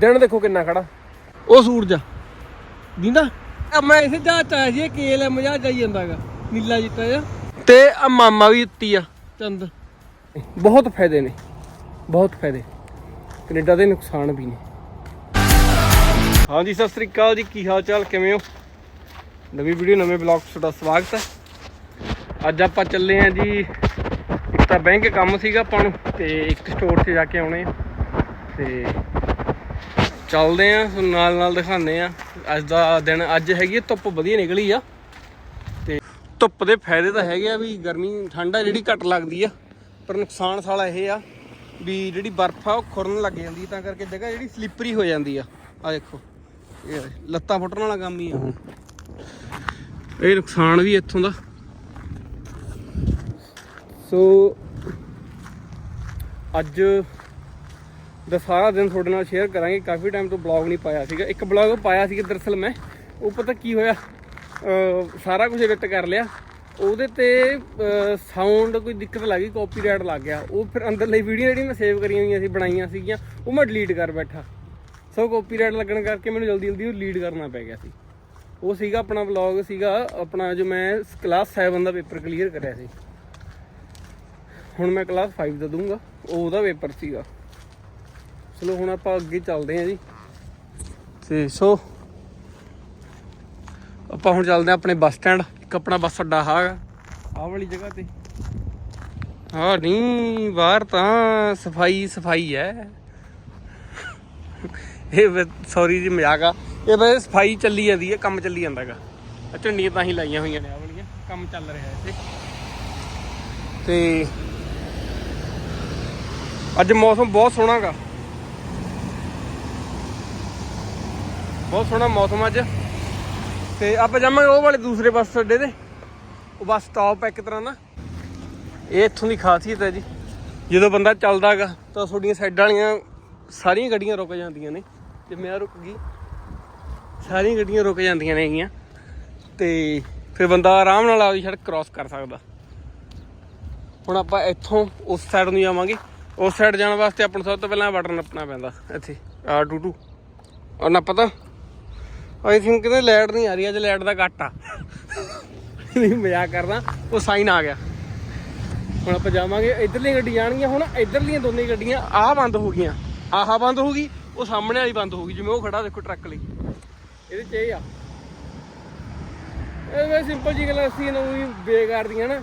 ਦਿਨ ਦੇਖੋ ਕਿੰਨਾ ਖੜਾ। ਉਹ ਸੂਰਜ ਦਿੰਦਾ। ਮੈਂ ਇਸੇ ਜਹਾਜ਼ ਚ ਆਇਆ ਸੀ ਕੇਐਲਐਮ ਜਹਾਜ਼ ਜਾਈ ਜਾਂਦਾਗਾ ਨੀਲਾ ਜਿੱਤਾ ਜਿਹਾ। ਤੇ ਆ ਮਾਮਾ ਵੀ ਉੱਤੀ ਆ। ਚੰਦ। ਬਹੁਤ ਫਾਇਦੇ ਨੇ ਬਹੁਤ ਫਾਇਦੇ। ਕੈਨੇਡਾ ਦੇ ਨੁਕਸਾਨ ਵੀ ਨੇ। ਹਾਂਜੀ ਸਤਿ ਸ੍ਰੀ ਅਕਾਲ ਜੀ ਕੀ ਹਾਲ ਚਾਲ ਕਿਵੇਂ ਹੋ? ਨਵੀਂ ਵੀਡੀਓ ਨਵੇਂ ਬਲੌਗ 'ਚ ਤੁਹਾਡਾ ਸਵਾਗਤ ਹੈ। ਅੱਜ ਆਪਾਂ ਚੱਲੇ ਆਂ ਜੀ ਇੱਕ ਤਾਂ ਬੈਂਕ ਕੰਮ ਸੀਗਾ ਆਪਾਂ ਨੂੰ ਤੇ ਇੱਕ ਸਟੋਰ 'ਤੇ ਜਾ ਕੇ ਆਉਣੇ ਆ। ਤੇ ਚੱਲਦੇ ਆਂ ਨਾਲ ਨਾਲ ਦਿਖਾਉਂਦੇ ਆ। ਅੱਜ ਦਾ ਦਿਨ ਅੱਜ ਹੈਗੀ ਧੁੱਪ ਵਧੀਆ ਨਿਕਲੀ ਆ। ਤੇ ਧੁੱਪ ਦੇ ਫਾਇਦੇ ਤਾਂ ਹੈਗੇ ਆ ਵੀ ਗਰਮੀ ਠੰਡਾ ਜਿਹੜੀ ਘੱਟ ਲੱਗਦੀ ਆ ਪਰ ਨੁਕਸਾਨ ਸਾਲਾ ਇਹ ਆ ਵੀ ਜਿਹੜੀ ਬਰਫ਼ ਆ ਉਹ ਖੁਰਨ ਲੱਗ ਜਾਂਦੀ ਆ, ਤਾਂ ਕਰਕੇ ਜਗ੍ਹਾ ਜਿਹੜੀ ਸਲਿੱਪਰੀ ਹੋ ਜਾਂਦੀ ਆ। ਆ ਦੇਖੋ ਇਹ ਲੱਤਾਂ ਫੁੱਟਣ ਵਾਲਾ ਕੰਮ ਹੀ ਆ। ਹੁਣ ਇਹ ਨੁਕਸਾਨ ਵੀ ਇੱਥੋਂ ਦਾ। ਸੋ ਅੱਜ ਦਾ ਸਾਰਾ ਦਿਨ ਤੁਹਾਡੇ ਨਾਲ ਸ਼ੇਅਰ ਕਰਾਂਗੇ। ਕਾਫੀ ਟਾਈਮ ਤੋਂ ਬਲੌਗ ਨਹੀਂ ਪਾਇਆ ਸੀਗਾ। ਇੱਕ ਬਲੌਗ ਪਾਇਆ ਸੀਗਾ ਦਰਅਸਲ ਮੈਂ। ਉਹ ਪਤਾ ਕੀ ਹੋਇਆ? ਸਾਰਾ ਕੁਝ ਐਡਿਟ ਕਰ ਲਿਆ। ਉਹਦੇ ਤੇ ਸਾਊਂਡ ਕੋਈ ਦਿੱਕਤ ਲੱਗ ਗਈ ਕਾਪੀਰਾਈਟ ਲੱਗ ਗਿਆ। ਉਹ ਫਿਰ ਅੰਦਰਲੀ ਵੀਡੀਓ ਜਿਹੜੀ ਮੈਂ ਸੇਵ ਕਰੀਆਂ ਹੋਈਆਂ ਸੀ, ਬਣਾਈਆਂ ਸੀਗੀਆਂ, ਉਹ ਮੈਂ ਡਿਲੀਟ ਕਰ ਬੈਠਾ। ਸੋ ਕਾਪੀਰਾਈਟ ਲੱਗਣ ਕਰਕੇ ਮੈਨੂੰ ਜਲਦੀ ਜਲਦੀ ਉਹ ਡਿਲੀਟ ਕਰਨਾ ਪੈ ਗਿਆ ਸੀ। ਉਹ ਸੀਗਾ ਆਪਣਾ ਵਲੌਗ ਸੀਗਾ, ਆਪਣਾ ਜੋ ਮੈਂ ਕਲਾਸ 7 ਦਾ ਪੇਪਰ ਕਲੀਅਰ ਕਰਿਆ ਸੀ। ਹੁਣ ਮੈਂ ਕਲਾਸ 5 ਦਾ ਦੂੰਗਾ ਉਹ ਉਹਦਾ ਪੇਪਰ ਸੀਗਾ। ਚਲੋ ਹੁਣ ਆਪਾਂ ਅੱਗੇ ਚੱਲਦੇ ਹਾਂ ਜੀ। ਤੇ ਸੋ ਆਪਾਂ ਹੁਣ ਚੱਲਦੇ ਹਾਂ ਆਪਣੇ ਬੱਸ ਸਟੈਂਡ। ਇੱਕ ਆਪਣਾ ਬੱਸ ਅੱਡਾ ਹੈਗਾ। ਆਹ ਵਾਲੀ ਜਗ੍ਹਾ ਤੇ। ਹਾਂ ਨਹੀਂ ਬਾਹਰ ਤਾਂ ਸਫ਼ਾਈ ਸਫ਼ਾਈ ਹੈ। ਇਹ ਸੌਰੀ ਜੀ ਮਜ਼ਾਕ ਆ। ਇਹ ਵੈਸੇ ਸਫ਼ਾਈ ਚੱਲੀ ਜਾਂਦੀ ਹੈ ਕੰਮ ਚੱਲੀ ਜਾਂਦਾਗਾ ਆ ਝੰਡੀਆਂ ਤਾਂ ਹੀ ਲਾਈਆਂ ਹੋਈਆਂ ਨੇ। ਆ ਵਾਲੀਆਂ ਕੰਮ ਚੱਲ ਰਿਹਾ ਇੱਥੇ। ਤੇ ਅੱਜ ਮੌਸਮ ਬਹੁਤ ਸੋਹਣਾਗਾ ਬਹੁਤ ਸੋਹਣਾ ਮੌਸਮ ਅੱਜ। ਤੇ ਆਪਾਂ ਜਾਵਾਂਗੇ ਉਹ ਵਾਲੇ ਦੂਸਰੇ ਬੱਸ ਅੱਡੇ ਤੇ। ਉਹ ਬੱਸ ਸਟਾਪ ਹੈ ਇੱਕ ਤਰ੍ਹਾਂ ਦਾ ਇਹ ਇੱਥੋਂ ਦੀ ਖਾਸੀਅਤ ਹੈ ਜੀ। ਜਦੋਂ ਬੰਦਾ ਚੱਲਦਾਗਾ ਤਾਂ ਤੁਹਾਡੀਆਂ ਸਾਈਡਾਂ ਵਾਲੀਆਂ ਸਾਰੀਆਂ ਗੱਡੀਆਂ ਰੁਕ ਜਾਂਦੀਆਂ ਨੇ। ਜਿਵੇਂ ਮੈਂ ਰੁਕ ਗਈ। ਸਾਰੀਆਂ ਗੱਡੀਆਂ ਰੁਕ ਜਾਂਦੀਆਂ ਨੇ ਹੈਗੀਆਂ। ਤੇ ਫਿਰ ਬੰਦਾ ਆਰਾਮ ਨਾਲ ਆਪਦੀ ਸੜਕ ਕ੍ਰਾਸ ਕਰ ਸਕਦਾ। ਹੁਣ ਆਪਾਂ ਇੱਥੋਂ ਉਸ ਸਾਈਡ ਨੂੰ ਜਾਵਾਂਗੇ। ਉਸ ਸਾਈਡ ਜਾਣ ਵਾਸਤੇ ਆਪਾਂ ਨੂੰ ਸਭ ਤੋਂ ਪਹਿਲਾਂ ਬਟਨ ਨੱਪਣਾ ਪੈਂਦਾ ਇੱਥੇ। ਆ ਟੂ ਔਰ ਨਾ ਪਤਾ? ਆਈ ਥਿੰਕ ਕਿਤੇ ਲਾਈਟ ਨਹੀਂ ਆ ਰਹੀ, ਅੱਜ ਲਾਈਟ ਦਾ ਕੱਟ ਆ। ਨਹੀਂ, ਮਜ਼ਾਕ ਕਰਦਾ, ਉਹ ਸਾਈਨ ਆ ਗਿਆ। ਹੁਣ ਆਪਾਂ ਜਾਵਾਂਗੇ, ਇਧਰਲੀਆਂ ਗੱਡੀ ਜਾਣਗੀਆਂ ਹੁਣ ਇਧਰਲੀਆਂ ਦੋਨੇ ਗੱਡੀਆਂ ਆਹ ਬੰਦ ਹੋ ਗਈਆਂ। ਆਹ ਬੰਦ ਹੋ ਗਈ, ਉਹ ਸਾਹਮਣੇ ਵਾਲੀ ਬੰਦ ਹੋ ਗਈ, ਜਿਵੇਂ ਉਹ ਖੜਾ ਦੇਖੋ ਟਰੱਕ ਲਈ। ਇਹਦੇ ਚ ਇਹ ਆ। ਇਹ ਵੇ ਸਿੰਪਲ ਜੀ ਗੱਲਾਂ ਅਸੀਂ ਇਹਨੂੰ ਵੀ ਬੇਕਾਰ ਦੀਆਂ ਨਾ।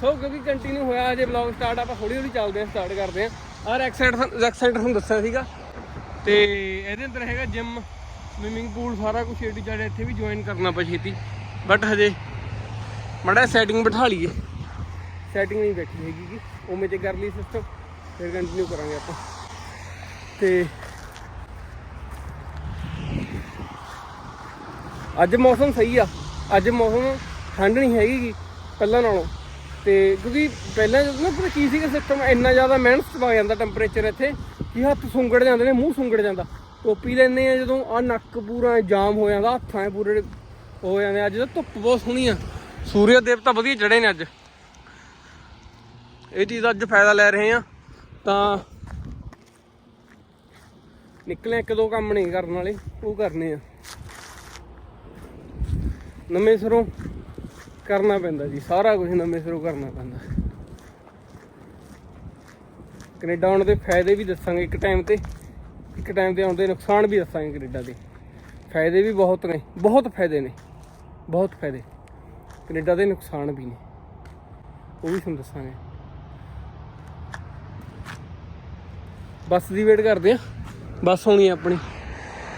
ਸੋ, ਕਿਉਂਕਿ ਕੰਟੀਨਿਊ ਹੋਇਆ ਅਜੇ ਵਲੌਗ ਸਟਾਰਟ ਆਪਾਂ ਹੌਲੀ ਹੌਲੀ ਚੱਲਦੇ ਆਂ ਸਟਾਰਟ ਕਰਦੇ ਆਂ ਆਹ ਰੈਕ ਐਕਸਾਈਡ ਤੁਹਾਨੂੰ ਦੱਸਿਆ ਸੀਗਾ। ਤੇ ਇਹਦੇ ਅੰਦਰ ਹੈਗਾ ਜਿਮ ਸਵਿਮਿੰਗ ਪੂਲ ਸਾਰਾ ਕੁਝ ਏਡੀ ਜਾੜੇ ਇੱਥੇ ਵੀ ਜੁਆਇਨ ਕਰਨਾ ਪਾ ਛੇਤੀ। ਬਟ ਹਜੇ ਮੜਾ ਸੈਟਿੰਗ ਬਿਠਾ ਲਈਏ। ਸੈਟਿੰਗ ਨਹੀਂ ਬੈਠੀ ਹੈਗੀ ਕਿ ਉਵੇਂ ਤੇ ਕਰ ਲਈ ਸਿਸਟਮ ਫਿਰ ਕੰਟੀਨਿਊ ਕਰਾਂਗੇ ਆਪਾਂ। ਤੇ ਅੱਜ ਮੌਸਮ ਸਹੀ ਆ। ਅੱਜ ਮੌਸਮ ਠੰਡ ਨਹੀਂ ਹੈਗੀ ਪਹਿਲਾਂ ਨਾਲੋਂ। ਤੇ ਕਿਉਂਕਿ ਪਹਿਲਾਂ ਜਦੋਂ ਨਾ ਪਤਾ ਕੀ ਸੀਗਾ ਸਿਸਟਮ ਇੰਨਾ ਜ਼ਿਆਦਾ ਮਿਹਨਤ ਪਾ ਜਾਂਦਾ ਟੈਂਪਰੇਚਰ ਇੱਥੇ, ਕਿ ਹੱਥ ਸੁੰਗੜ ਜਾਂਦੇ ਨੇ, ਮੂੰਹ ਸੁੰਗੜ ਜਾਂਦਾ। ਟੋਪੀ ਲੈਂਦੇ ਆ ਜਦੋਂ ਆ ਨੱਕ ਪੂਰਾ ਜਾਮ ਹੋ ਜਾਂਦਾ, ਹੱਥਾਂ 'ਚ ਪੂਰੇ ਹੋ ਜਾਂਦੇ ਅੱਜ ਤਾਂ ਧੁੱਪ ਬਹੁਤ ਸੋਹਣੀ ਆ। ਸੂਰਜ ਦੇਵਤਾ ਵਧੀਆ ਚੜੇ ਨੇ ਅੱਜ। ਇਹ ਚੀਜ਼ ਦਾ ਅੱਜ ਫਾਇਦਾ ਲੈ ਰਹੇ ਆ। ਤਾਂ ਨਿਕਲੇ ਇੱਕ ਦੋ ਕੰਮ ਨਹੀਂ ਕਰਨ ਵਾਲੇ, ਉਹ ਕਰਨੇ ਆ। ਨਵੇਂ ਸਰੋਂ ਕਰਨਾ ਪੈਂਦਾ ਜੀ, ਸਾਰਾ ਕੁਝ ਨਵੇਂ ਸਰੋਂ ਕਰਨਾ ਪੈਂਦਾ। ਕੈਨੇਡਾ ਆਉਣ ਦੇ ਫਾਇਦੇ ਵੀ ਦੱਸਾਂਗੇ ਇੱਕ ਟਾਈਮ ਤੇ। ਇੱਕ ਟਾਈਮ ਤੇ ਆਉਂਦੇ ਨੁਕਸਾਨ ਵੀ ਦੱਸਾਂਗੇ ਕੈਨੇਡਾ ਦੇ। ਫਾਇਦੇ ਵੀ ਬਹੁਤ ਨੇ ਬਹੁਤ ਫਾਇਦੇ ਨੇ ਬਹੁਤ ਫਾਇਦੇ। ਕੈਨੇਡਾ ਦੇ ਨੁਕਸਾਨ ਵੀ ਨੇ ਉਹ ਵੀ ਤੁਹਾਨੂੰ ਦੱਸਾਂਗੇ। ਬੱਸ ਦੀ ਵੇਟ ਕਰਦੇ ਆ ਬੱਸ ਆਉਣੀ ਆਪਣੀ।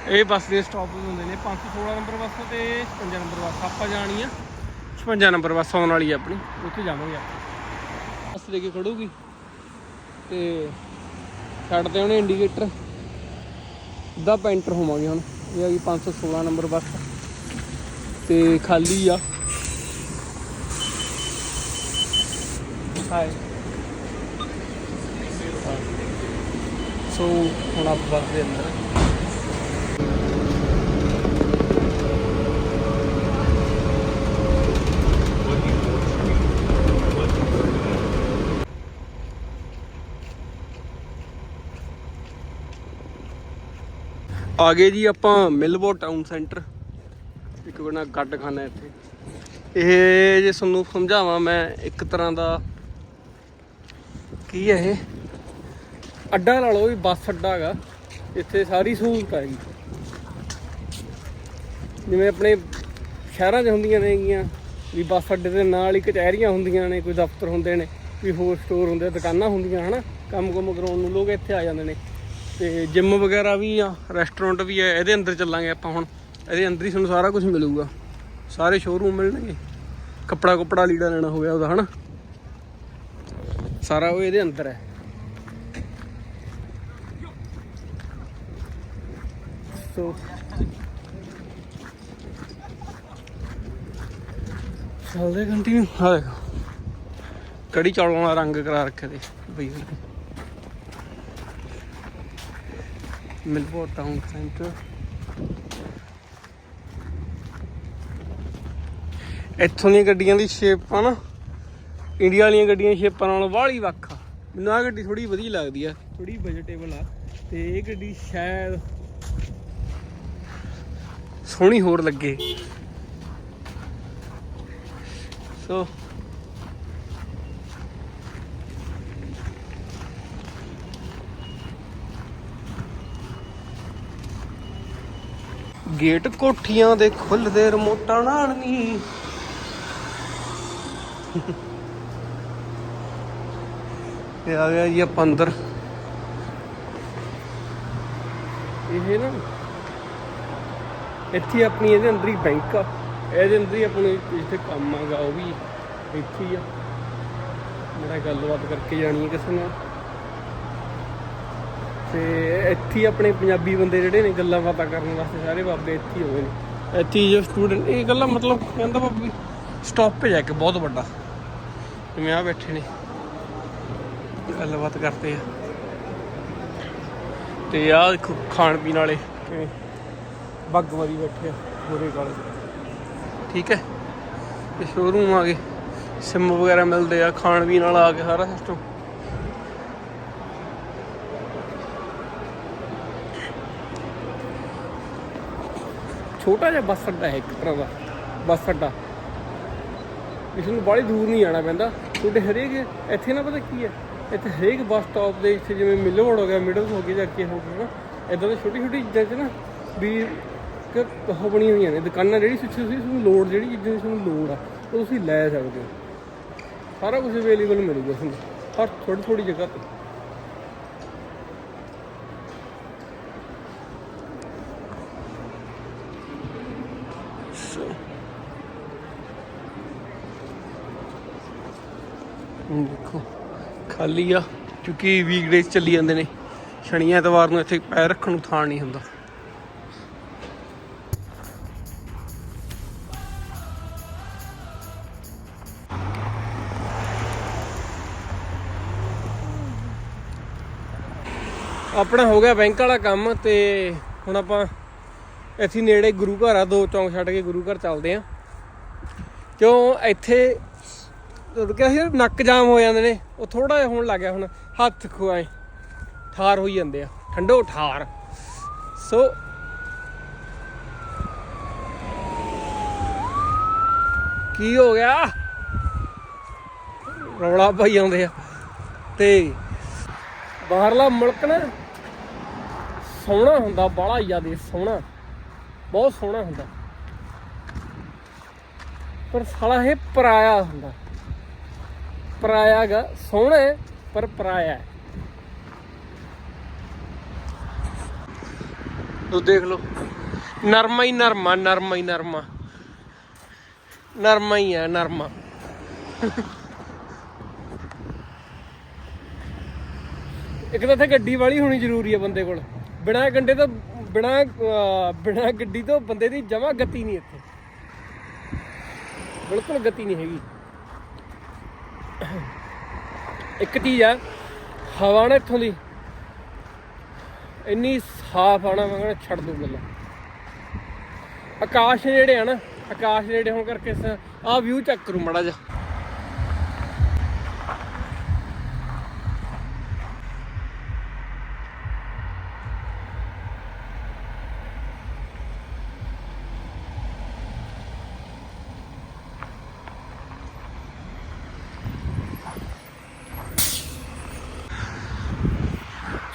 ਇਹ ਬੱਸ ਦੇ ਸਟਾਪ ਹੁੰਦੇ ਨੇ 516 ਨੰਬਰ ਬੱਸ ਤੇ 56 ਨੰਬਰ ਬੱਸ ਆਪਾਂ ਜਾਣੀ ਆ। 56 ਨੰਬਰ ਬੱਸ ਆਉਣ ਵਾਲੀ ਆ ਆਪਣੀ। ਉੱਥੇ ਜਾਵਾਂਗੇ ਆਪਾਂ। ਬੱਸ ਦੇ ਕੇ ਖੜੂਗੀ ਤੇ ਛੱਡ ਤੇ ਉਹਨੇ ਇੰਡੀਕੇਟਰ ਦਾ ਪੈਂਟਰ ਹੋਵਾਂਗੇ ਹੁਣ। ਇਹ ਆ ਗਈ 516 ਨੰਬਰ ਬੱਸ। ਤੇ ਖਾਲੀ ਆ। ਹਾਏ ਸੋ ਹੁਣ ਆਪਾਂ ਬੱਸ ਦੇ ਅੰਦਰ। ਆ ਗਏ ਜੀ ਆਪਾਂ ਮਿਲਵੋ ਟਾਊਨ ਸੈਂਟਰ। ਇੱਕ ਬਣਾ ਗੱਡ ਖਾਨਾ ਇੱਥੇ। ਇਹ ਜੇ ਤੁਹਾਨੂੰ ਸਮਝਾਵਾਂ ਮੈਂ ਇੱਕ ਤਰ੍ਹਾਂ ਦਾ ਕੀ ਹੈ ਇਹ? ਅੱਡਾ ਲਾ ਲਓ ਵੀ ਬੱਸ ਅੱਡਾ ਹੈਗਾ। ਇੱਥੇ ਸਾਰੀ ਸਹੂਲਤ ਹੈਗੀ ਜਿਵੇਂ ਆਪਣੇ ਸ਼ਹਿਰਾਂ 'ਚ ਹੁੰਦੀਆਂ ਨੇਗੀਆਂ, ਵੀ ਬੱਸ ਅੱਡੇ ਦੇ ਨਾਲ ਹੀ ਕਚਹਿਰੀਆਂ ਹੁੰਦੀਆਂ ਨੇ, ਕੋਈ ਦਫ਼ਤਰ ਹੁੰਦੇ ਨੇ, ਵੀ ਹੋਰ ਸਟੋਰ ਹੁੰਦੇ ਦੁਕਾਨਾਂ ਹੁੰਦੀਆਂ, ਹਨਾ? ਕੰਮ ਕੁਮ ਕਰਾਉਣ ਨੂੰ ਲੋਕ ਇੱਥੇ ਆ ਜਾਂਦੇ ਨੇ। ਤੇ ਜਿਮ ਵਗੈਰਾ ਵੀ ਆ ਰੈਸਟੋਰੈਂਟ ਵੀ ਹੈ ਇਹਦੇ ਅੰਦਰ ਚੱਲਾਂਗੇ ਆਪਾਂ ਹੁਣ। ਇਹਦੇ ਅੰਦਰ ਹੀ ਤੁਹਾਨੂੰ ਸਾਰਾ ਕੁਝ ਮਿਲੂਗਾ। ਸਾਰੇ ਸ਼ੋਰੂਮ ਮਿਲਣਗੇ। ਕੱਪੜਾ ਕੁਪੜਾ ਲੀੜਾ ਲੈਣਾ ਹੋ ਗਿਆ ਉਹਦਾ, ਹਨਾ? ਸਾਰਾ ਉਹ ਇਹਦੇ ਅੰਦਰ ਹੈ। ਸੋ ਚੱਲਦੇ ਕੰਟੀਨਿਊ ਹਾਂ ਕੜੀ ਚੌਲਾਂ ਦਾ ਰੰਗ ਕਰਾ ਰੱਖਿਆ ਦੇ ਬਈ ਮਿਲਪੋਰਟ ਟਾਊਨ ਸੈਂਟਰ ਇੱਥੋਂ ਦੀਆਂ ਗੱਡੀਆਂ ਦੀ ਸ਼ੇਪ ਆ ਨਾ ਇੰਡੀਆ ਵਾਲੀਆਂ ਗੱਡੀਆਂ ਸ਼ੇਪਾਂ ਨਾਲੋਂ ਬਾਹਲੀ ਵੱਖ ਆ। ਮੈਨੂੰ ਆਹ ਗੱਡੀ ਥੋੜੀ ਵਧੀਆ ਲੱਗਦੀ ਆ। ਥੋੜੀ ਬਜਟੇਬਲ ਆ। ਤੇ ਇਹ ਗੱਡੀ ਸ਼ਾਇਦ ਸੋਹਣੀ ਹੋਰ ਲੱਗੇ। ਸੋ ਗੇਟ ਕੋਠੀਆਂ ਦੇ ਖੁੱਲਦੇ ਰਿਮੋਟਾਂ ਨਾਲ ਨਹੀਂ ਇਹ ਆ ਗਿਆ ਜੀ ਆਪਾਂ ਅੰਦਰ। ਇਹ ਨਾ, ਇੱਥੇ ਆਪਣੀ ਇਹਦੇ ਅੰਦਰ ਹੀ ਬੈਂਕ ਆ। ਇਹਦੇ ਅੰਦਰ ਹੀ ਆਪਣੇ ਜਿੱਥੇ ਕੰਮ ਆਗਾ, ਉਹ ਵੀ ਇੱਥੇ ਹੀ ਆ। ਮੇਰਾ ਗੱਲਬਾਤ ਕਰਕੇ ਜਾਣੀ ਹੈ ਕਿਸੇ ਨਾਲ। ਤੇ ਇੱਥੇ ਆਪਣੇ ਪੰਜਾਬੀ ਬੰਦੇ ਜਿਹੜੇ ਨੇ ਗੱਲਾਂ ਬਾਤਾਂ ਕਰਨ ਵਾਸਤੇ ਸਾਰੇ ਬਾਬੇ ਇੱਥੇ ਹੀ ਹੋਏ ਨੇ। ਇੱਥੇ ਜੋ ਸਟੂਡੈਂਟ ਇਹ ਗੱਲਾਂ ਮਤਲਬ ਕਹਿੰਦਾ ਬਾਬੀ ਸਟਾਪੇਜ ਹੈ ਕਿ ਬਹੁਤ ਵੱਡਾ। ਜਿਵੇਂ ਆ ਬੈਠੇ ਨੇ। ਗੱਲਬਾਤ ਕਰਦੇ ਆ। ਤੇ ਆ ਦੇਖੋ ਖਾਣ ਪੀਣ ਵਾਲੇ ਕਿਵੇਂ। ਬੱਗਵਾਰੀ ਬੈਠੇ ਆ ਗੋਰੇ ਕਾਲੇ। ਠੀਕ ਹੈ। ਇਹ ਸ਼ੋਰੂਮ ਆ ਗਏ। ਸਿਮ ਵਗੈਰਾ ਮਿਲਦੇ ਆ ਖਾਣ ਪੀਣ ਵਾਲਾ ਆ ਗਿਆ ਸਾਰਾ ਸਿਸਟਮ ਛੋਟਾ ਜਿਹਾ ਬੱਸ ਅੱਡਾ ਹੈ ਇੱਕ ਤਰ੍ਹਾਂ ਦਾ, ਬੱਸ ਅੱਡਾ। ਇਸ ਨੂੰ ਬੜੀ ਦੂਰ ਨਹੀਂ ਜਾਣਾ ਪੈਂਦਾ। ਤੁਹਾਡੇ ਹਰੇਕ ਇੱਥੇ ਨਾ ਪਤਾ ਕੀ ਹੈ, ਇੱਥੇ ਹਰੇਕ ਬੱਸ ਸਟਾਪ ਦੇ ਇੱਥੇ ਜਿਵੇਂ ਮਿਲਵੜ ਹੋ ਗਿਆ ਮਿਡਲ ਹੋ ਗਿਆ ਜਾਂ ਅੱਗੇ ਹੋ ਗਿਆ ਨਾ ਇਦਾਂ ਦੇ ਛੋਟੀ ਛੋਟੀ ਚੀਜ਼ਾਂ 'ਚ ਨਾ ਵੀ ਕਿ ਉਹ ਬਣੀਆਂ ਹੋਈਆਂ ਨੇ। ਦੁਕਾਨਾਂ ਜਿਹੜੀ ਤੁਸੀਂ ਤੁਸੀਂ ਤੁਹਾਨੂੰ ਲੋੜ, ਜਿਹੜੀ ਚੀਜ਼ਾਂ ਦੀ ਤੁਹਾਨੂੰ ਲੋੜ ਆ, ਉਹ ਤੁਸੀਂ ਲੈ ਸਕਦੇ ਹੋ। ਸਾਰਾ ਕੁਝ ਅਵੇਲੇਬਲ ਮਿਲੂਗਾ ਤੁਹਾਨੂੰ, ਹਰ ਥੋੜੀ ਥੋੜੀ ਜਗ੍ਹਾ ਤੇ। ਦੇਖੋ, ਖਾਲੀ ਆ, ਕਿਉਂਕਿ ਵੀਕਡੇਜ਼ ਚੱਲੀ ਜਾਂਦੇ ਨੇ। ਸ਼ਨੀ ਐਤਵਾਰ ਨੂੰ ਇੱਥੇ ਪੈਰ ਰੱਖਣ ਨੂੰ ਥਾਂ ਨਹੀਂ ਹੁੰਦਾ। ਆਪਣਾ ਹੋ ਗਿਆ ਬੈਂਕ ਵਾਲਾ ਕੰਮ ਤੇ ਹੁਣ ਆਪਾਂ ਇੱਥੇ ਨੇੜੇ ਗੁਰੂ ਘਰ ਆ, ਦੋ ਚੌਂਕ ਛੱਡ ਕੇ ਗੁਰੂ ਘਰ ਚੱਲਦੇ ਆ। ਕਿਉਂ ਇੱਥੇ ਕਿਹਾ ਸੀ ਨੱਕ ਜਾਮ ਹੋ ਜਾਂਦੇ ਨੇ, ਉਹ ਥੋੜਾ ਜਿਹਾ ਹੋਣ ਲੱਗ ਗਿਆ ਹੁਣ, ਹੱਥ ਖੁਆਏ ਠਾਰ ਹੋਈ ਜਾਂਦੇ ਆ, ਠੰਡੋ ਠਾਰ। ਸੋ ਕੀ ਹੋ ਗਿਆ? ਰੌਲਾ ਪਾਈ ਆਉਂਦੇ ਆ। ਤੇ ਬਾਹਰਲਾ ਮੁਲਕ ਨਾ, ਸੋਹਣਾ ਹੁੰਦਾ ਬੜਾ ਜ਼ਿਆਦਾ ਸੋਹਣਾ। ਬਹੁਤ ਸੋਹਣਾ ਹੁੰਦਾ। ਪਰ ਸਾਲਾ ਇਹ ਪਰਾਇਆ ਹੁੰਦਾ। ਪਰਾਇਆ ਗਾ ਸੋਹਣਾ ਹੈ, ਪਰ ਪਰਾਇਆ ਹੈ। ਤੂੰ ਦੇਖ ਲਓ। ਨਰਮਾ ਹੀ ਨਰਮਾ ਨਰਮਾ ਹੀ ਨਰਮਾ। ਨਰਮਾ ਹੀ ਹੈ ਨਰਮਾ। ਇੱਕ ਤਾਂ ਇੱਥੇ ਗੱਡੀ ਵਾਲੀ ਹੋਣੀ ਜ਼ਰੂਰੀ ਹੈ ਬੰਦੇ ਕੋਲ। ਬਿਨਾਂ ਗੰਡੇ ਤੋਂ ਬਿਨਾਂ ਅਹ, ਬਿਨਾਂ ਗੱਡੀ ਤੋਂ ਬੰਦੇ ਦੀ ਜਮਾ ਗਤੀ ਨਹੀਂ ਇੱਥੇ। ਬਿਲਕੁਲ ਗਤੀ ਨਹੀਂ ਹੈਗੀ। ਇੱਕ ਚੀਜ਼ ਆ, ਹਵਾ ਨਾ ਇੱਥੋਂ ਦੀ। ਇੰਨੀ ਸਾਫ਼ ਆਣਾ ਮੈਂ ਕਹਿੰਦਾ ਛੱਡ ਦੋ ਗੱਲਾਂ। ਆਕਾਸ਼ ਜਿਹੜੇ ਆ ਨਾ, ਆਕਾਸ਼ ਜਿਹੜੇ ਹੋਣ ਕਰਕੇ ਆ ਵਿਊ ਚੈੱਕ ਕਰੂ ਮੜਾ ਜਾ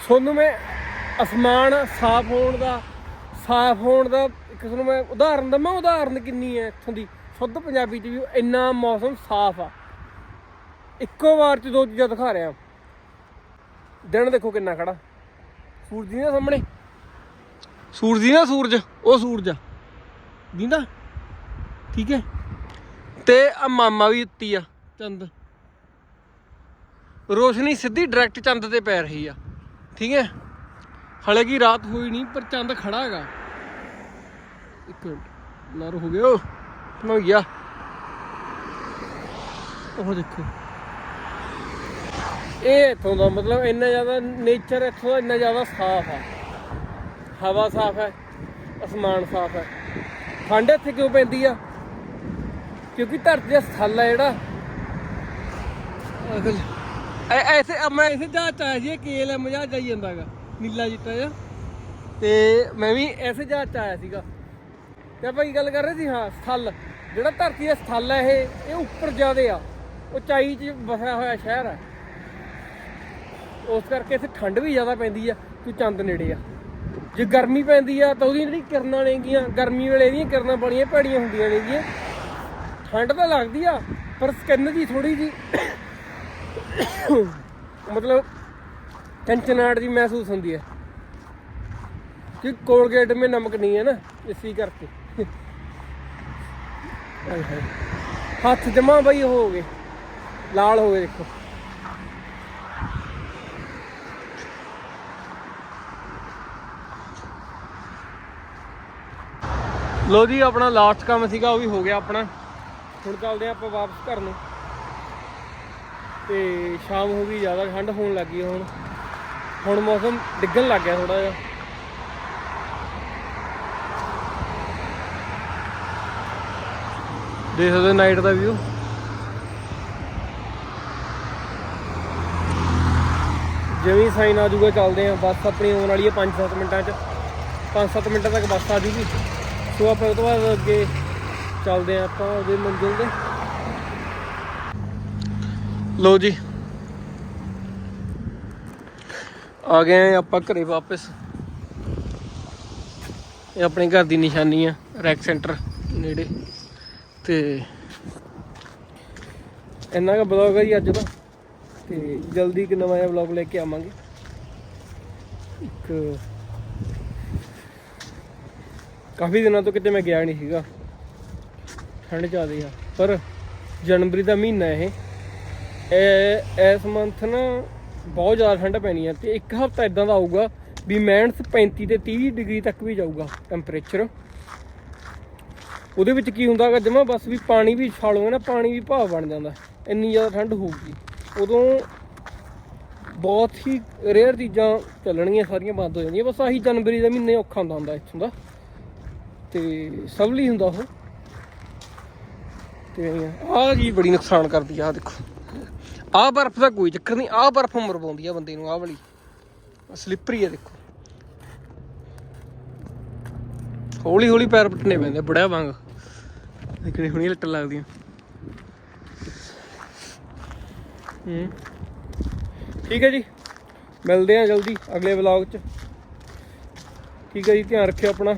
ਤੁਹਾਨੂੰ ਮੈਂ ਅਸਮਾਨ ਸਾਫ਼ ਹੋਣ ਦਾ, ਸਾਫ਼ ਹੋਣ ਦਾ ਇੱਕ ਤੁਹਾਨੂੰ ਮੈਂ ਉਦਾਹਰਨ ਦਵਾਂ, ਉਦਾਹਰਨ ਕਿੰਨੀ ਹੈ ਇੱਥੋਂ ਦੀ। ਸ਼ੁੱਧ ਪੰਜਾਬੀ ਚ ਵੀ ਇੰਨਾ ਮੌਸਮ ਸਾਫ਼ ਆ। ਇੱਕੋ ਵਾਰ ਚ ਦੋ ਚੀਜ਼ਾਂ ਦਿਖਾ ਰਿਹਾ। ਦਿਨ ਦੇਖੋ ਕਿੰਨਾ ਖੜਾ। ਸੂਰਜ ਦੀ ਨਾ ਸਾਹਮਣੇ? ਸੂਰਜ ਦੀ ਨਾ ਸੂਰਜ, ਉਹ ਸੂਰਜ ਆ। ਦਿੰਦਾ ਠੀਕ ਹੈ। ਤੇ ਆ ਮਾਮਾ ਵੀ ਉੱਤੀ ਆ, ਚੰਦ। ਰੋਸ਼ਨੀ ਸਿੱਧੀ ਡਾਇਰੈਕਟ ਚੰਦ ਤੇ ਪੈ ਰਹੀ ਆ। ਠੀਕ ਹੈ? ਹਲੇ ਕੀ ਰਾਤ ਹੋਈ ਨਹੀਂ, ਪਰ ਚੰਦ ਖੜਾ ਹੈਗਾ। ਇੱਕ ਮਿੰਟ ਨਰ ਹੋ ਗਿਆ ਹੋ ਗਿਆ। ਉਹ ਦੇਖੋ। ਇਹ ਇੱਥੋਂ ਦਾ ਮਤਲਬ ਇੰਨਾ ਜ਼ਿਆਦਾ ਨੇਚਰ ਇੱਥੋਂ ਦਾ ਇੰਨਾ ਜ਼ਿਆਦਾ ਸਾਫ਼ ਆ। ਹਵਾ ਸਾਫ਼ ਹੈ, ਅਸਮਾਨ ਸਾਫ਼ ਹੈ। ਠੰਡ ਇੱਥੇ ਕਿਉਂ ਪੈਂਦੀ ਆ? ਕਿਉਂਕਿ ਧਰਤੀ ਦਾ ਸਥਲ ਹੈ ਜਿਹੜਾ। ਅਗਲ ਐ ਐਸੇ ਅਬ ਮੈਂ ਇਸੇ ਜਹਾਜ਼ ਚ ਆਇਆ ਸੀ, ਇਹ ਕੇਐਲਐਮ ਜਹਾਜ਼ ਜਾਈ ਜਾਂਦਾਗਾ ਨੀਲਾ ਜਿੱਤਾ ਜਿਹਾ। ਤੇ ਮੈਂ ਵੀ ਐਸੇ ਜਹਾਜ਼ ਚ ਆਇਆ ਸੀਗਾ। ਤੇ ਆਪਾਂ ਕੀ ਗੱਲ ਕਰ ਰਹੇ ਸੀ? ਹਾਂ, ਸਥਲ। ਜਿਹੜਾ ਧਰਤੀ ਦਾ ਸਥਲ ਹੈ ਇਹ ਇਹ ਉੱਪਰ ਜ਼ਿਆਦੇ ਆ। ਉਚਾਈ 'ਚ ਵਸਿਆ ਹੋਇਆ ਸ਼ਹਿਰ ਆ। ਉਸ ਕਰਕੇ ਇੱਥੇ ਠੰਡ ਵੀ ਜ਼ਿਆਦਾ ਪੈਂਦੀ ਆ ਕਿ ਚੰਦ ਨੇੜੇ ਆ। ਜੇ ਗਰਮੀ ਪੈਂਦੀ ਆ, ਤਾਂ ਉਹਦੀਆਂ ਜਿਹੜੀ ਕਿਰਨਾਂ ਨੇਗੀਆਂ, ਗਰਮੀ ਵੇਲੇ ਇਹਦੀਆਂ ਕਿਰਨਾਂ ਬੜੀਆਂ ਭੈੜੀਆਂ ਹੁੰਦੀਆਂ ਨੇਗੀਆਂ। ਠੰਡ ਤਾਂ ਲੱਗਦੀ ਆ, ਪਰ ਸਕਿਨ ਦੀ ਥੋੜੀ ਜੀ ਮਤਲਬ ਟੈਨਸ਼ਨਾਟ ਜੀ ਮਹਿਸੂਸ ਹੁੰਦੀ ਹੈ ਕਿ ਕੋਲਗੇਟ ਮੇ ਨਮਕ ਨਹੀਂ ਹੈ ਨਾ, ਇਸੀ ਕਰਕੇ। ਹੱਥ ਜਮਾ ਬਈ ਹੋ ਗਏ। ਲਾਲ ਹੋ ਗਏ, ਦੇਖੋ। ਲੋ ਜੀ, ਆਪਣਾ ਲਾਸਟ ਕੰਮ ਸੀਗਾ, ਉਹ ਵੀ ਹੋ ਗਿਆ ਆਪਣਾ। ਹੁਣ ਚੱਲਦੇ ਆ ਆਪਾਂ ਵਾਪਸ ਘਰ ਨੂੰ। ਤੇ ਸ਼ਾਮ ਹੋ ਗਈ, ਜ਼ਿਆਦਾ ਠੰਡ ਹੋਣ ਲੱਗ ਗਈ ਹੁਣ। ਹੁਣ ਮੌਸਮ ਡਿੱਗਣ ਲੱਗ ਗਿਆ ਥੋੜਾ ਜਿਹਾ। ਦੇਖ ਸਕਦੇ ਨਾਈਟ ਦਾ ਵਿਊ ਜਿਵੇਂ ਸਾਈਨ ਆ ਜੂਗਾ ਚੱਲਦੇ ਆ ਬੱਸ ਆਪਣੀ ਆਉਣ ਵਾਲੀ ਹੈ 5-7 ਮਿੰਟਾਂ 'ਚ। 5-7 ਮਿੰਟਾਂ ਤੱਕ ਬੱਸ ਆ ਜੂਗੀ। ਸੋ ਆਪਾਂ ਉਹ ਤੋਂ ਬਾਅਦ ਅੱਗੇ ਚੱਲਦੇ ਆ ਆਪਾਂ ਉਹਦੇ ਮੰਜ਼ਿਲ ਦੇ ਲੋ ਜੀ। ਆ ਗਏ ਆਪਾਂ ਘਰੇ ਵਾਪਸ। ਇਹ ਆਪਣੇ ਘਰ ਦੀ ਨਿਸ਼ਾਨੀ ਆ ਰੈਕ ਸੈਂਟਰ ਨੇੜੇ। ਤੇ ਇੰਨਾ ਕੁ ਬਲੌਗ ਹੈ ਜੀ ਅੱਜ ਦਾ। ਤੇ ਜਲਦੀ ਇੱਕ ਨਵਾਂ ਜਿਹਾ ਬਲੌਗ ਲੈ ਕੇ ਆਵਾਂਗੇ। ਇੱਕ ਕਾਫੀ ਦਿਨਾਂ ਤੋਂ ਕਿਤੇ ਮੈਂ ਗਿਆ ਨਹੀਂ ਸੀਗਾ। ਠੰਡ ਜ਼ਿਆਦੇ ਆ। ਪਰ ਜਨਵਰੀ ਦਾ ਮਹੀਨਾ ਇਹ। ਇਹ ਇਸ ਮੰਥ ਨਾ ਬਹੁਤ ਜ਼ਿਆਦਾ ਠੰਡ ਪੈਣੀ ਹੈ ਤੇ ਇੱਕ ਹਫ਼ਤਾ ਇਦਾਂ ਦਾ ਆਊਗਾ ਵੀ ਮਾਈਨਸ 35 ਤੇ 30 ਡਿਗਰੀ ਤੱਕ ਵੀ ਜਾਊਗਾ ਟੈਂਪਰੇਚਰ ਉਹਦੇ ਵਿੱਚ ਕੀ ਹੁੰਦਾ ਹੈਗਾ ਜਮਾ ਬਸ ਵੀ ਪਾਣੀ ਵੀ ਛਾਲੋਗੇ ਨਾ, ਪਾਣੀ ਵੀ ਭਾਵ ਬਣ ਜਾਂਦਾ। ਇੰਨੀ ਜ਼ਿਆਦਾ ਠੰਡ ਹੋਊਗੀ। ਉਦੋਂ ਬਹੁਤ ਹੀ ਰੇਅਰ ਚੀਜ਼ਾਂ ਚੱਲਣਗੀਆਂ, ਸਾਰੀਆਂ ਬੰਦ ਹੋ ਜਾਂਦੀਆਂ। ਬਸ ਆਹੀ ਜਨਵਰੀ ਦਾ ਮਹੀਨੇ ਔਖਾ ਹੁੰਦਾ ਹੁੰਦਾ, ਇੱਥੋਂ ਦਾ। ਤੇ ਸਭ ਲਈ ਹੁੰਦਾ ਉਹ। ਤੇ ਆਹ ਜੀ ਬੜੀ ਨੁਕਸਾਨ ਕਰਦੀ ਆ, ਆਹ ਦੇਖੋ। ਆਹ ਬਰਫ਼ ਦਾ ਕੋਈ ਚੱਕਰ ਨਹੀਂ, ਆਹ ਬਰਫ਼ ਉਮਰ ਪਾਉਂਦੀ ਆ ਬੰਦੇ ਨੂੰ, ਆਹ ਵਾਲੀ। ਸਲਿੱਪਰੀ ਆ ਦੇਖੋ। ਹੌਲੀ ਹੌਲੀ ਪੈਰ ਪਟਨੇ ਪੈਂਦੇ ਬੜਿਆ ਵਾਂਗ। ਦੇਖਣੇ ਹੁਣੀ ਲੱਟਾਂ ਲੱਗਦੀਆਂ। ਹੂੰ। ਠੀਕ ਹੈ ਜੀ। ਮਿਲਦੇ ਆ ਜਲਦੀ ਅਗਲੇ ਵਲੌਗ 'ਚ। ਠੀਕ ਹੈ ਜੀ, ਧਿਆਨ ਰੱਖਿਓ ਆਪਣਾ।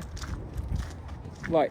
ਬਾਏ